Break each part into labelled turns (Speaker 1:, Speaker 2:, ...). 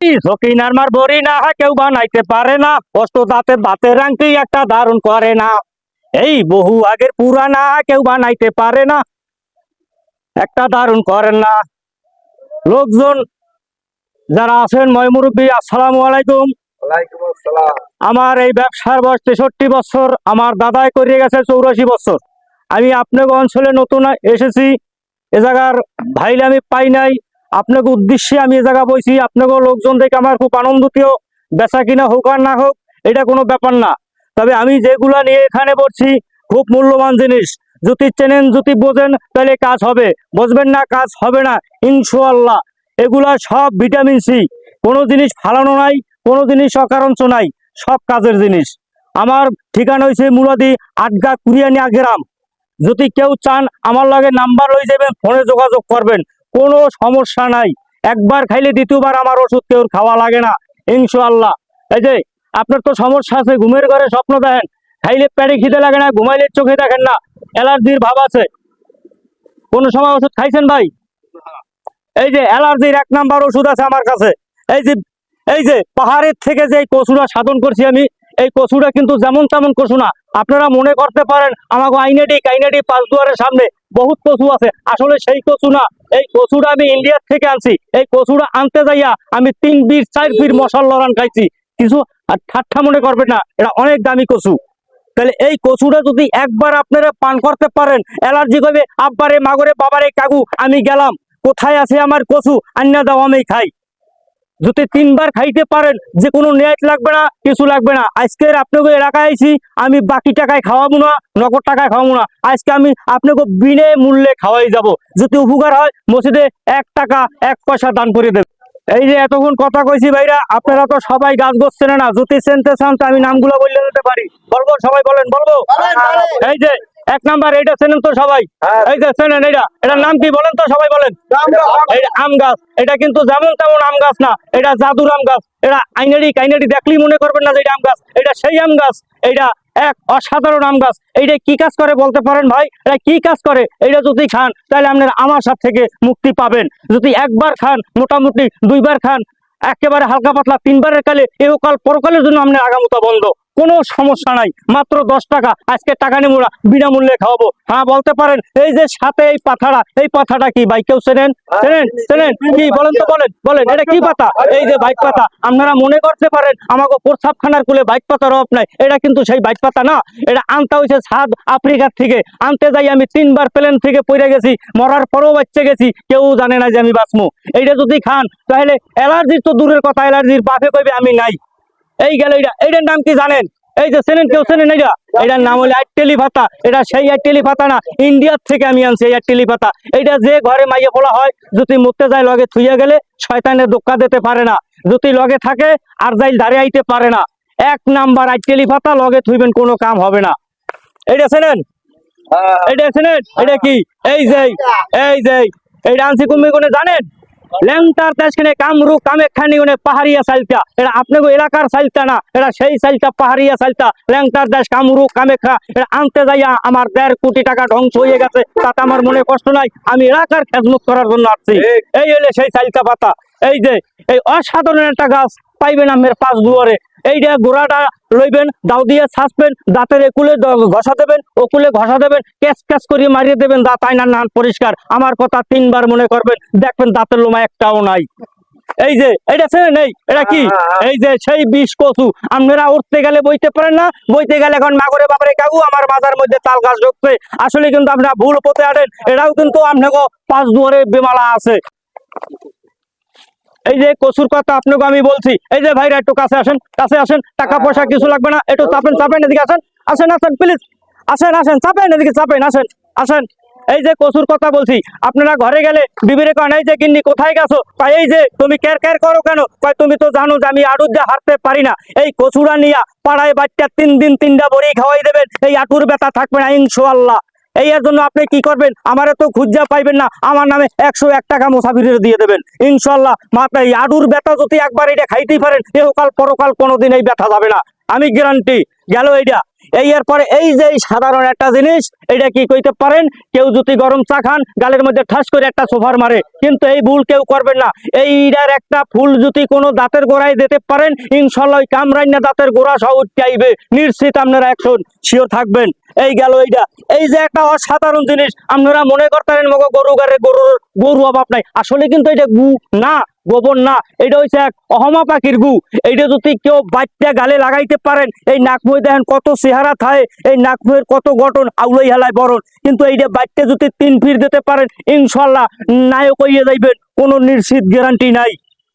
Speaker 1: সকিনার মার বড়ি না কেউ বানাইতে পারে না। কষ্ট দাঁতে দাঁতের আংটি একটা দারুণ করে না। এই বহু আগের পুরানা কেউ বানাইতে পারে না। একটা দারুণ করেন না। লোকজন যারা আছেন ময়মুরব্বী আসসালামু আলাইকুম। আমার এই ব্যবসার বয়স তেষট্টি বছর আমার দাদাই করিয়ে গেছে চৌরাশি বছর। আমি আপনাকে অঞ্চলে নতুন এসেছি। এ জায়গার ভাইলে আমি পাই নাই। আপনাকে উদ্দেশ্যে আমি এ জায়গা বইছি আপনাকে লোকজন দেখে আমার খুব আনন্দিত বেচা কিনা হোক আর না হোক, এটা কোনো ব্যাপার না। তবে আমি যেগুলা নিয়ে এখানে বলছি, খুব মূল্যবান জিনিস। যদি চেনেন, যদি বোঝেন, তাহলে কাজ হবে। বুঝবেন না, কাজ হবে না ইনশাল্লাহ এগুলা সব ভিটামিন সি। কোনো জিনিস ফালানো নাই, কোনো জিনিস অকারঞ্চ নাই, সব কাজের জিনিস। আমার ঠিকানা হয়েছে মুলাদি আটগা কুরিয়ানিয়া গ্রাম যদি কেউ চান, আমার লাগে নাম্বার লই যাবেন, ফোনে যোগাযোগ করবেন। কোনো সমস্যা নাই। একবার খাইলে দ্বিতীয়বার আমার ওষুধ কেউ খাওয়া লাগে না, ইনশাআল্লাহ। এই যে, আপনার তো সমস্যা আছে, ঘুমের ঘরে স্বপ্ন দেখেন। খাইলে পেটে খিদে লাগে না, ঘুমাইলে চোখে দেখেন না, অ্যালার্জির ভাব আছে। কোনো সময় ওষুধ খাইছেন ভাই? এই যে, অ্যালার্জির এক নাম্বার ওষুধ আছে আমার কাছে। এই যে এই যে, পাহাড়ের থেকে যে কচুটা সাধন করছি আমি, এই কচুটা কিন্তু যেমন তেমন কচু না। আপনারা মনে করতে পারেন আমাকে আইনেটি কাইনেটি পাঁচ দুয়ারের সামনে বহুত কচু আছে। আসলে সেই কচু না। এই কচুটা আমি ইন্ডিয়ার থেকে আনছি। এই কচুটা আনতে যাইয়া আমি তিন বীর চার বীর মশাল লড়ান খাইছি। কিছু আর ঠাট্টা মনে করবেন না, এটা অনেক দামি কচু। তাহলে এই কচুটা যদি একবার আপনারা পান করতে পারেন, অ্যালার্জি করবে, আব্বারে, মাগরে, বাবারে, কাকু, আমি গেলাম। কোথায় আছে আমার কচু? আন্না দাও, আমি খাই। যদি তিনবার খাইতে পারেন যে কোনো নেট লাগবে না কিছু লাগবে না। আজকের আপনাকে এলাকায় আইছি আমি বাকি টাকায় খাওয়াবো না নগদ টাকায় খাওয়াবো না। আজকে আমি আপনাকে বিনে মূল্যে খাওয়াই যাব। যদি উপকার হয় মসজিদে এক টাকা এক পয়সা দান করে দেবে এই যে এতক্ষণ কথা কইছি ভাইরা আপনারা তো সবাই গাছ চেনে না। যদি চিনতে চান তো আমি নামগুলো বললে দিতে পারি। বলব সবাই বলেন বলব? এই যে এক নাম্বার এটা চেনেন তো সবাই?
Speaker 2: হ্যাঁ।
Speaker 1: এই যে চেনেন এটা এটার নাম কি বলেন তো সবাই বলেন? আম গাছ এটা কিন্তু যেমন তেমন আম গাছ না এটা জাদুর আম গাছ। এটা আইনারি কাইনারি দেখলেই মনে করবেন না যে এটা আম গাছ এটা সেই আম গাছ এটা এক অসাধারণ আম গাছ। এইটা কি কাজ করে বলতে পারেন ভাই? এটা কি কাজ করে? এটা যদি খান তাহলে আপনার আমার সাথ থেকে মুক্তি পাবেন। যদি একবার খান মোটামুটি দুইবার খান একেবারে হালকা পাতলা তিনবারের কালে এহকাল পরকালের জন্য আপনার আগামতা বন্ধ। কোনো সমস্যা নাই। মাত্র দশ টাকা। আজকে টাকা নেব না বিনামূল্যে খাওয়াবো। হ্যাঁ বলতে পারেন এই যে সাথে এই পাথাটা এই পাথাটা কি ভাই কেউ চেনেন? চেনেন? চেনেন? কি বলেন তো বলেন। বলেন এটা কি পাতা? এই যে বাইক পাতা। আপনারা মনে করতে পারেন আমাকে প্রস্রাবখানার কুলে বাইক পাতার অভাব নাই। এটা কিন্তু সেই বাইক পাতা না। এটা আনতে হয়েছে সাদ আফ্রিকার থেকে। আনতে যাই আমি তিনবার প্লেন থেকে পড়ে গেছি। মরার পরেও বাচ্চা গেছি। কেউ জানে না যে আমি বাঁচমু। এইটা যদি খান তাহলে অ্যালার্জির তো দূরের কথা। অ্যালার্জির বাপে কইবে আমি নাই। এই গেল এইটা এইটার নাম কি জানেন? এই যে চেনেন কেউ চেনেন এইটা এটার নাম হলো আটটেলি পাতা এটা সেই আটটেলি পাতা না ইন্ডিয়ার থেকে আমি আনছি এই আটটেলি পাতা এটা যে ঘরে মাইয়ে বলা হয় যদি মুততে যায় লগে থুইয়া গেলে শয়তানের দোক্কা দিতে পারে না। যদি লগে থাকে আর যাই দাঁড়িয়ে আইতে পারে না। এক নাম্বার আটটেলি পাতা লগে থুইবেন কোনো কাম হবে না। এইটা চেনেন? এটা চেনেন? এটা কি? এই যে এই যে এইটা আনছি কুমি কোনে জানেন? ল্যাংটার দেশখানে কামরু কামেখানি উনি পাহাড়িয়া সাইলতা এটা আপনাকে এলাকার সাইলতা না এটা সেই সাইলটা পাহাড়িয়া সাইলতা ল্যাংটার দেশ কামরু কামেখা এটা আনতে যাইয়া আমার দেড় কোটি টাকা ধ্বংস হয়ে গেছে। তাতে আমার মনে কষ্ট নাই আমি এলাকার খেজমুখ করার জন্য আসছি। এই হলে সেই সাইলটা পাতা। এই যে এই অসাধারণ একটা গাছ পাইবেন আমের পাঁচ দুয়ারে। এইটা গোড়াটা লইবেন দাও দিয়ে ছাঁচবেন দাঁতের একুলে ঘষা দেবেন ওকুলে ঘষা দেবেন ক্যাচ ক্যাচ করিয়ে মারিয়ে দেবেন দাঁত আয়নার নান পরিষ্কার। আমার কথা তিনবার মনে করবেন দেখবেন দাঁতের লোমা একটাও নাই। এই যে এটা ছেড়ে নেই এটা কি? এই যে সেই বিষ কচু। আপনারা উঠতে গেলে বইতে পারেন না বইতে গেলে এখন মাগরে বাবারে কাকু আমার মাথার মধ্যে তাল গাছ ঢুকছে। আসলে কিন্তু আপনারা ভুল পথে আটেন এটাও কিন্তু আপনাকে পাঁচ দুয়ারে বেমালা আছে। এই যে কচুর কথা আপনাকে আমি বলছি এই যে ভাইরা একটু কাছে আসেন কাছে আসেন টাকা পয়সা কিছু লাগবে না একটু চাপেন চাপেন এদিকে আসেন আসেন আসেন প্লিজ আসেন আসেন চাপেন এদিকে চাপেন আসেন আসেন। এই যে কচুর কথা বলছি আপনারা ঘরে গেলে বিবিরে কন এই যে গিন্নি কোথায় গেছো? কয় এই যে তুমি ক্যার ক্যার করো কেন? কয় তুমি তো জানো যে আমি আড়ুর দিয়ে হাঁটতে পারি না। এই কচুরা নিয়া পাড়ায় বাচ্চা তিন দিন তিনটা বড়ি খাওয়াই দেবেন এই আটুর ব্যথা থাকবে না ইনশাআল্লাহ। এই এর জন্য আপনি কি করবেন? আমারে তো খুঁজা পাইবেন না। আমার নামে একশো এক টাকা মুসাফিরের দিয়ে দেবেন। ইনশাল্লাহ মাথায় আডুর ব্যথা যদি একবার এটা খাইতেই পারেন, এহকাল পরকাল কোনোদিন এই ব্যথা যাবে না। আমি গ্যারান্টি গেল এইটা এই এর পরে এই যে সাধারণ একটা জিনিস এটা কি কইতে পারেন? কেউ যদি গরম চা খান, গালের মধ্যে ঠাস করে একটা সোফার মারে। কিন্তু এই ভুল কেউ করবেন না। এইটার একটা ফুল যদি কোনো দাঁতের গোড়ায় দিতে পারেন ইনশাল্লাহ ওই কামরাই না দাঁতের গোড়া সহ আইবে। নিশ্চিত আপনারা একশন শিওর থাকবেন। এই গেল এইটা। এই যে একটা অসাধারণ জিনিস, আপনারা মনে করতেন মগো গরু গারে গরুর গরু অভাব নাই। আসলে কিন্তু এটা গু না, গোবর না, এটা হচ্ছে এক অহমা পাখির গু। এইটা যদি কেউ বাচ্চা গালে লাগাইতে পারেন, এই নাকমুই দেখেন কত চেহারা থাকে এই নাকমুয়ের কত গঠন, আউলাই হেলায় বরণ। কিন্তু এইটা বাচ্চা যদি তিন ফির দিতে পারেন ইনশাল্লাহ নায়ক হইয়ে যাইবেন, কোনো নিশ্চিত গ্যারান্টি নাই।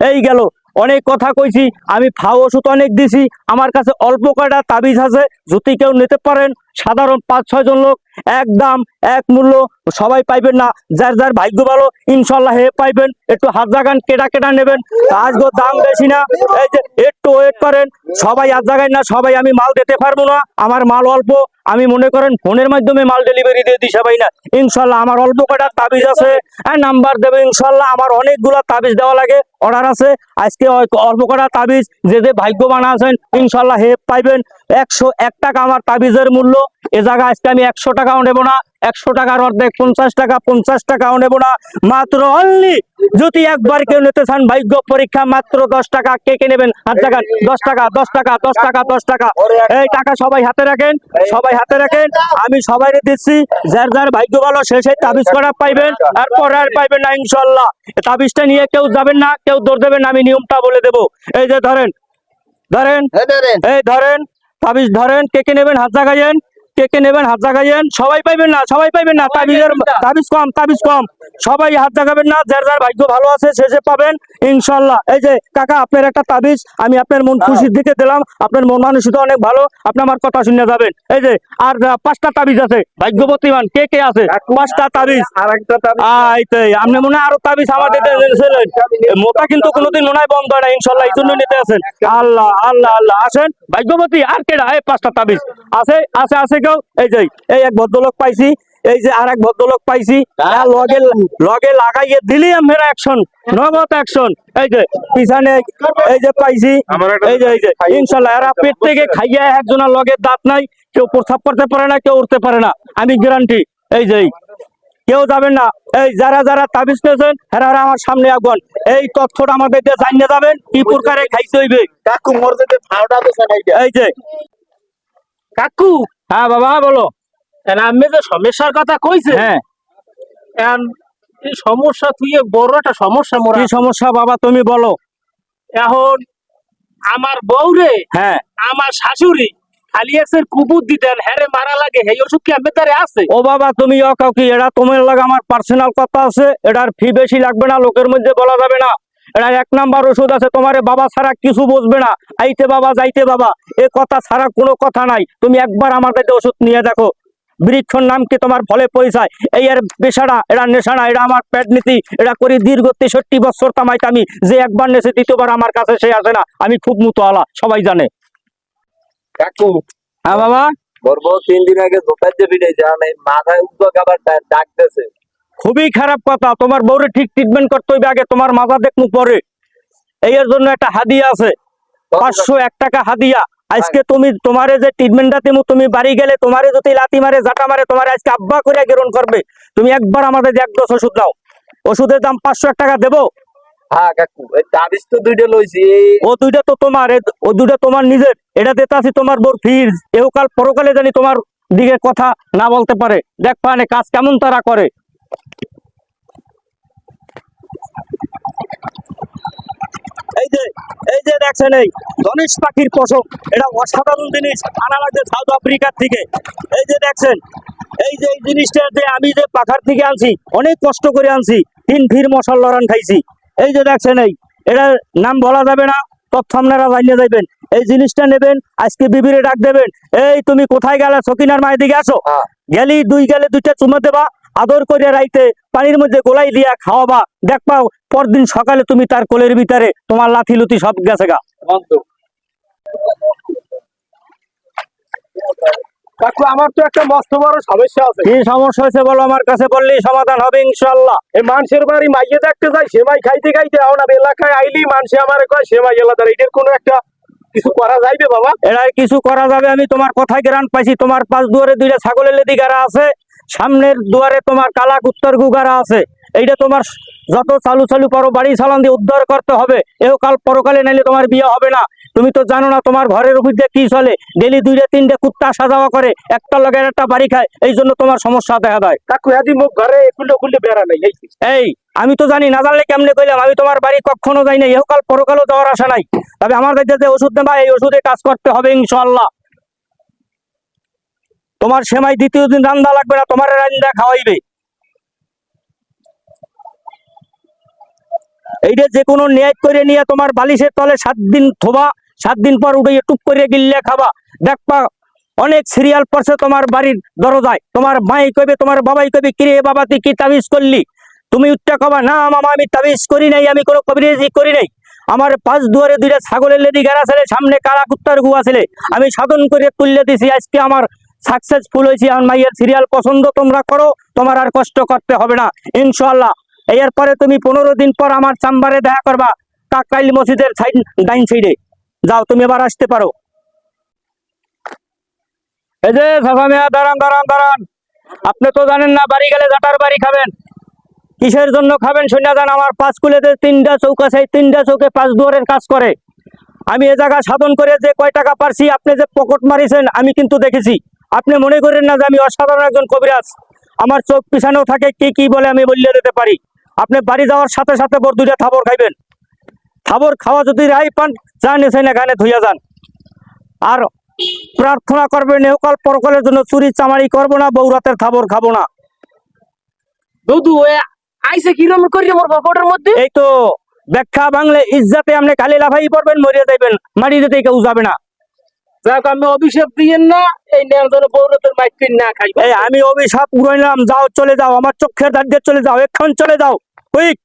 Speaker 1: এই গেল। অনেক কথা কইছি, আমি ফাও ওষুধ অনেক দিছি, আমার কাছে অল্প কয়টা তাবিজ আছে, যদি কেউ নিতে পারেন সাধারণ পাঁচ, ছয় জন লোক, এক দাম, এক মূল্য, সবাই পাইবেন না। যার যার ভাগ্য ভালো ইনশাল্লাহ হে পাইবেন। একটু হাত জাগান, কেটা কেটা নেবেন। আজকে দাম বেশি না। এই যে একটু ওয়েট করেন। সবাই হাত জাগায় না, সবাই আমি মাল দিতে পারব না। আমার মাল অল্প। আমি মনে করেন ফোনের মাধ্যমে মাল ডেলিভারি দিয়ে দিশা পাই না। ইনশাল্লাহ আমার অল্প কয়টা তাবিজ আছে। হ্যাঁ নাম্বার দেবে ইনশাল্লাহ আমার অনেকগুলা তাবিজ দেওয়া লাগে। অর্ডার আছে। আজকে অল্প কটা তাবিজ। যে যে ভাগ্যবান আছেন ইনশাল্লাহ হে পাইবেন। একশো এক টাকা আমার তাবিজের মূল্য। এ জায়গা আজকে আমি একশো টাকাও নেব না। একশো টাকার অর্ধেক পঞ্চাশ টাকা পঞ্চাশ টাকাও নেব না। মাত্র অনলি যদি একবার কেউ নিতে চান ভাগ্য পরীক্ষা মাত্র দশ টাকা। কে কে নেবেন? হাত টাকা দশ টাকা দশ টাকা দশ টাকা দশ টাকা। এই টাকা সবাই হাতে রাখেন সবাই হাতে রাখেন। আমি সবাই দিচ্ছি যার যার ভাগ্য ভালো সে সেই তাবিজ করা পাইবেন। আর পরে আর পাইবেন না ইনশাল্লাহ তাবিজটা নিয়ে কেউ যাবেন না কেউ দৌড় দেবেন না, আমি নিয়মটা বলে দেব। এই যে ধরেন ধরেন। এই ধরেন তাবিজ ধরেন কে কে নেবেন হাত জাগাইয়েন কে কে নেবেন হাত জাগাইয়েন। সবাই পাইবেন না সবাই পাইবেন না তাবিজের তাবিজ কম তাবিজ কম। সবাই হাত দেখাবেন না যার যার ভাগ্য ভালো আছে শেষে পাবেন ইনশাল্লাহ। এই যে কাকা আপনার একটা তাবিজ আমি আপনার মন খুশির দিকে দিলাম আপনার মন মানসিকতা অনেক ভালো আপনি আমার কথা শুনে যাবেন। এই যে আর পাঁচটা তাবিজ আছে ভাগ্যবতীমান কে কে আছে? পাঁচটা তাবিজ। আপনি মনে হয় আরও তাবিজ আমাদের ছিলেন মোটা কিন্তু কোনোদিন মনে হয় বন্ধ হয় না ইনশাল্লাহ এই জন্য নিতে আছেন আল্লাহ আল্লাহ আল্লাহ আসেন। ভাগ্যবতী আর কেডা? এই পাঁচটা তাবিজ। আছে আছে আছে কেউ? এই যে এই এক ভদ্রলোক পাইছি এই যে আর এক ভদ্রলোক পাইছি লগে লগে লাগাইয়ে দিলি আমরা অ্যাকশন নগদ অ্যাকশন এই যে পিছনে এই যে পাইছি এই যে এই যে ইনশাল্লাহ এরা পেট থেকে খাইয়া একজনের লগে দাঁত নাই কেউ প্রস্তাব করতে পারে না কেউ উঠতে পারে না আমি গ্যারান্টি এই যে কেউ যাবেন না। এই যারা যারা তাবিজ পেয়েছেন এরা আমার সামনে আগুন এই তথ্যটা আমাদের দিয়ে জানিয়ে যাবেন কি প্রকারে খাইতে হইবে।
Speaker 2: কাকু সানাই
Speaker 1: এই যে
Speaker 3: কাকু!
Speaker 1: হ্যাঁ বাবা বলো।
Speaker 3: আমি যে সমস্যার কথা কইছে
Speaker 1: হ্যাঁ।
Speaker 3: সমস্যা? তুই বড় একটা সমস্যা মোরা।
Speaker 1: কি সমস্যা বাবা তুমি বলো।
Speaker 3: এখন আমার বউরে
Speaker 1: হ্যাঁ।
Speaker 3: আমার শাশুড়ি খালি এসের কুবুর দিতেন হ্যারে মারা লাগে এই কি আমি তারে আছে?
Speaker 1: ও বাবা তুমি অকাও কি এটা তোমার লাগে আমার পার্সোনাল কথা আছে এটার ফি বেশি লাগবে না লোকের মধ্যে বলা যাবে না। এটা এক নাম্বার ওষুধ আছে তোমার বাবা ছাড়া কিছু বুঝবে না। আইতে বাবা যাইতে বাবা এ কথা ছাড়া কোনো কথা নাই। তুমি একবার আমার কাছে ওষুধ নিয়ে দেখো। বৃক্ষর নাম কি তোমার ফলে পরিচয়? এই এর পেশাটা এটা নেশা না এটা আমার পেট নীতি এটা করি দীর্ঘ তেষট্টি বছর তামাইতে আমি যে একবার নেছে দ্বিতীয়বার আমার কাছে সে আসে না। আমি খুব মুতো আলা সবাই জানে।
Speaker 2: কাকু।
Speaker 1: হ্যাঁ বাবা?
Speaker 2: বর্ব তিন দিন আগে জোতার যে ভিড়ে যান মাথায় উদ্যোগ আবার ডাকতেছে।
Speaker 1: খুবই খারাপ কথা তোমার বউরে ঠিক ট্রিটমেন্ট করতে হইবে আগে তোমার মাজা দেখমু পরে। এই জন্য একটা হাদিয়া আছে। পাঁচশো এক টাকা হাদিয়া। আজকে তুমি তোমারে যে ট্রিটমেন্টটা দিমু তুমি বাড়ি গেলে তোমারে যদি লাতি মারে জাটা মারে তোমারে আজকে আব্বা করে গ্রহণ করবে। তুমি একবার আমাদের এক দশ ওষুধ নাও ওষুধের দাম পাঁচশো এক টাকা দেবো?
Speaker 2: হ্যাঁ
Speaker 1: ও দুইটা তো তোমার ও দুইটা তোমার নিজের। এটা দিতে আছি তোমার বোর ফিজ এহকাল পরকালে জানি তোমার দিকে কথা না বলতে পারে। দেখ পানে কাজ কেমন তারা করে। যে এই যে দেখছেন এই ধনেশ পাখির পশম এটা অসাধারণ জিনিস আনা লাগছে সাউথ আফ্রিকার থেকে। এই যে দেখছেন এই যে এই জিনিসটা যে আমি যে পাখার থেকে আনছি অনেক কষ্ট করে আনছি তিন ফির মশাল লড়ান খাইছি। এই যে দেখছেন এই এটার নাম বলা যাবে না তথ্য আপনারা জানিয়ে যাবেন এই জিনিসটা নেবেন আজকে বিবিরে ডাক দেবেন। এই তুমি কোথায় গেলে সকিনার মায়ের দিকে আসো।
Speaker 2: হ্যাঁ।
Speaker 1: গেলি দুই গেলে দুইটা চুমে দেবা আদর করে রাইতে পানির মধ্যে গোলাই দিয়া খাওয়াবা। দেখবা পরদিন সকালে তুমি তার কোলের ভিতরে তোমার লাথি লুতি সব গেছে গা।
Speaker 3: কাকু আমার তো একটা মস্ত বড় সমস্যা আছে।
Speaker 1: কি সমস্যা হয়েছে বলো আমার কাছে বললেই সমাধান হবে ইনশাল্লাহ
Speaker 3: এই মানুষের বাড়ি মাইয়ে দেখতে যাই সেমাই খাইতে খাইতে আমার এলাকায় আইলি মানুষে আমার কয় সেমাই এলাকার এটার কোনো একটা কিছু করা যাইবে বাবা?
Speaker 1: এরা কিছু করা যাবে আমি তোমার কথায় গ্রান পাইছি। তোমার পাঁচ দুয়ারে দুইটা ছাগলের লেদি গাড়া আছে। সামনের দুয়ারে তোমার কালা কুত্তর গুগারা আছে। এইটা তোমার যত চালু চালু পারো বাড়ি চালান দিয়ে উদ্ধার করতে হবে। এও কাল পরকালে নাইলে তোমার বিয়ে হবে না। তুমি তো জানো না তোমার ঘরের উপর দিয়ে কি চলে। ডেলি দুইটা তিনটে কুত্তা আসা যাওয়া করে একটা লগে একটা বাড়ি খায়। এই জন্য তোমার সমস্যা দেখা দেয়।
Speaker 3: কাকু এদি মুখ ঘরে খুলে খুলে বেড়া নেই এই
Speaker 1: আমি তো জানি না জানলে কেমনে কইলাম? আমি তোমার বাড়ি কখনো যাই না এহকাল পরকালও যাওয়ার আশা নাই। তবে আমার কাছে যে ওষুধ নেবা এই ওষুধে কাজ করতে হবে ইনশাল্লাহ তোমার সেমাই দ্বিতীয় দিন রান্দা লাগবে না, তোমার রান্দা খাওয়াইবে। এইটা যে কোনো ন্যায় করে নিয়ে তোমার বালিশের তলে সাত দিন থোবা, সাত দিন পর উঠে টুপ করে গিললে খাবা। দেখবা অনেক সিরিয়াল পড়ছে তোমার বাড়ির দরজায়। তোমার মাই কবে তোমার বাবাই কইবে কিরে বাবা, তুই কি তাবিজ করলি? তুমি উঠটা কবা, না মামা, আমি তাবিজ করি নাই, আমি কোনো কবিরাজি করি নাই। আমার পাঁচ দুয়ারে দুইটা ছাগলের লেদি গেরা ছেলে সামনে কালা কুত্তার গুয়া ছেলে আমি সাধন করে তুললে দিছি, আজকে আমার সাকসেসফুল হয়েছি আমার মাইয়ের সিরিয়াল পছন্দ, তোমরা করো, তোমার আর কষ্ট করতে হবে না ইনশাল্লাহ এরপরে তুমি পনেরো দিন পর আমার চাম্বারে দেখা করবা, কাকরাইল মসজিদের সাইড ডাইন সাইডে যাও, তুমি এবার আসতে পারো। এই যে সাফা দাঁড়ান দাঁড়ান দাঁড়ান। আপনি তো জানেন না, বাড়ি গেলে জাটার বাড়ি খাবেন। কিসের জন্য খাবেন, শুনে যান, আমার পাঁচ কুলেতে তিনটা চৌক আছে তিনটা চৌকে পাঁচ দুয়ারের কাজ করে। আমি এ জায়গা সাধন করে যে কয় টাকা পারছি, আপনি যে পকেট মারিছেন, আমি কিন্তু দেখেছি। আপনি মনে করেন না যে আমি অসাধারণ একজন কবিরাজ? আমার চোখ পিছানো থাকে কি কি বলে আমি বললে দিতে পারি। আপনি বাড়ি যাওয়ার সাথে সাথে বর দুইটা থাবর খাইবেন। থাবর খাওয়া যদি রাই পান যান এসেন এখানে ধুইয়া যান। আর প্রার্থনা করবেন এহকাল পরকালের জন্য চুরি চামারি করব না বৌরাতের থাবর খাব না।
Speaker 3: দুদু আইসে কিরম করি মোর পকেটের মধ্যে?
Speaker 1: এই তো ব্যাখ্যা বাংলে ইজ্জাতে আপনি কালি লাফাই পড়বেন মরিয়া যাইবেন মারি দিতে কেউ যাবে না।
Speaker 3: যাক, আমি অভিশাপ দিয়েন না, এই নিয়ন্ত্রণ যেন বৌরতের মাইক না খাই
Speaker 1: এই, আমি অভিশাপ উড়াইলাম, যাও, চলে যাও, আমার চোখের দাঁড়িয়ে চলে যাও, এক্ষণ চলে যাও। কুইক